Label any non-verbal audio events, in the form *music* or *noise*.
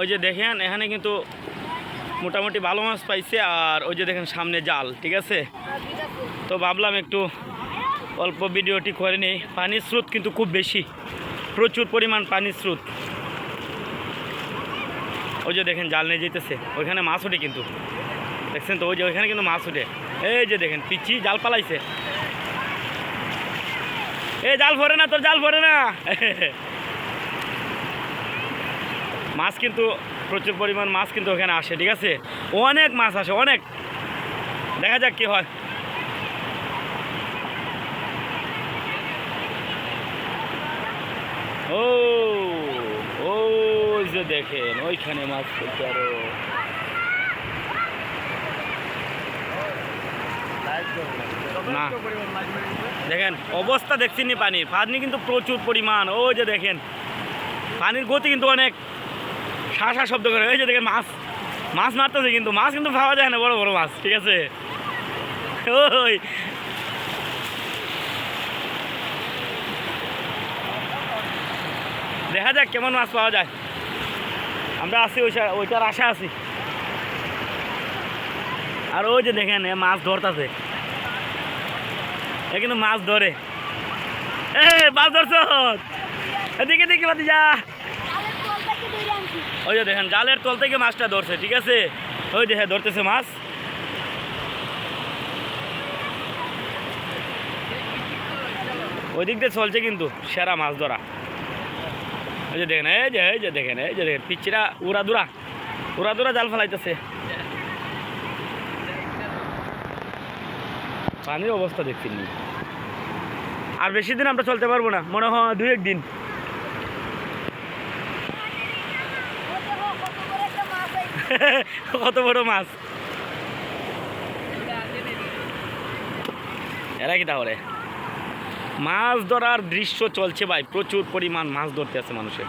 ওই যে দেখেন, এখানে কিন্তু মোটামুটি ভালো মাছ পাইছে, আর ওই যে দেখেন সামনে জাল, ঠিক আছে? তো ভাবলাম একটু অল্প ভিডিওটি করে নিই। পানির স্রোত কিন্তু খুব বেশি, প্রচুর পরিমাণ পানির স্রোত। ওই যে দেখেন জাল নিয়ে যেতেছে, ওইখানে মাছ ওঠে কিন্তু। দেখছেন তো, ওই যে ওইখানে কিন্তু মাছ ওঠে। এই যে দেখেন পিচি জাল পালাইছে। এই, জাল ভরে না, তোর জাল ভরে না। *laughs* মাছ কিন্তু প্রচুর পরিমাণ মাছ কিন্তু ওখানে আসে, ঠিক আছে? অনেক মাছ আসে, অনেক। দেখা যাক কি হয়। ও ওই যে দেখেন, ওইখানে মাছ পড়ছে আরও। না, দেখেন, অবস্থা দেখছেন নি পানির পানি কিন্তু প্রচুর পরিমাণ, ওই যে দেখেন, পানির গতি কিন্তু অনেক। শাসা শব্দ করে ওই যে দেখেন মাছ মাছ মারতেছে কিন্তু, মাছ কিন্তু পাওয়া যায় না, বড় বড় মাছ, ঠিক আছে? ওই। দেখা যাক কেমন মাছ পাওয়া যায়। আমরা আছি ওই ওইটার আশা আছি। আর ওই যে দেখেন মাছ ধরতেছে। এ কিন্তু মাছ ধরে। এ, মাছ ধরছ? এদিকে দেখি বাতি যা। ওই যে দেখেন, জালের তল থেকে মাছটা ধরছে, ঠিক আছে? ওই দেখে ধরতেছে মাছ। ওই দিক দিয়ে চলছে কিন্তু সেরা মাছ ধরা। ওই যে দেখেন, এই যে এই যে দেখেন, এই যে দেখেন পিচ্ছিরা উড়া দুরা উড়া দুরা জাল ফেলাইতেছে। পানির অবস্থা দেখছি। আর বেশি দিন আমরা চলতে পারব না, মনে হয় দুই একদিন *laughs* কত বড় মাছ? এরা কি তাহলে? মাছ ধরার দৃশ্য চলছে ভাই, প্রচুর পরিমাণ মাছ ধরতে আছে মানুষের।